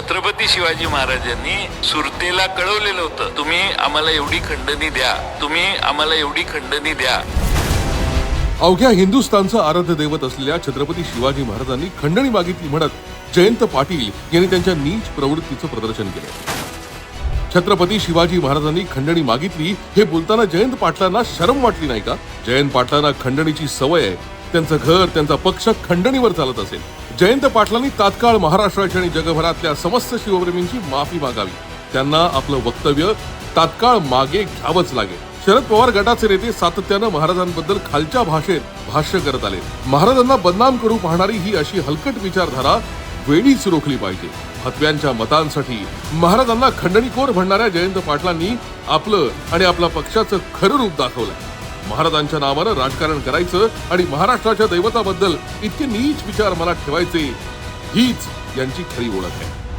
छत्रपती शिवाजी महाराजांनी सुरतेला कळवलेलं होतं. तुम्ही आम्हाला एवढी खंडणी द्या. तुम्ही आम्हाला एवढी खंडणी द्या. अवघ्या हिंदुस्थानचं आराध्य दैवत असलेल्या छत्रपती शिवाजी महाराजांनी खंडणी मागितली म्हणत जयंत पाटील यांनी त्यांच्या नीच प्रवृत्तीचं प्रदर्शन केलं. छत्रपती शिवाजी महाराजांनी खंडणी मागितली हे बोलताना जयंत पाटलांना शरम वाटली नाही का? जयंत पाटलांना खंडणीची सवय आहे. त्यांचं घर त्यांचा पक्ष खंडणीवर चालत असेल. जयंत पाटलांनी तात्काळ महाराष्ट्राची आणि जगभरातल्या समस्त शिवप्रेमींची माफी मागावी. त्यांना आपलं वक्तव्य तात्काळ मागे घ्यावंच लागेल. शरद पवार गटाचे नेते सातत्यानं महाराजांबद्दल खालच्या भाषेत भाष्य करत आले महाराजांना बदनाम करू पाहणारी ही अशी हलकट विचारधारा वेळीच रोखली पाहिजे. हतव्यांच्या मतांसाठी महाराजांना खंडणीखोर म्हणणाऱ्या जयंत पाटलांनी आपलं आणि आपल्या पक्षाचं खरं रूप दाखवलंय. महाराजांच्या नावानं राजकारण करायचं आणि महाराष्ट्राच्या दैवताबद्दल इतके नीच विचार मला ठेवायचे हीच यांची खरी ओळख आहे.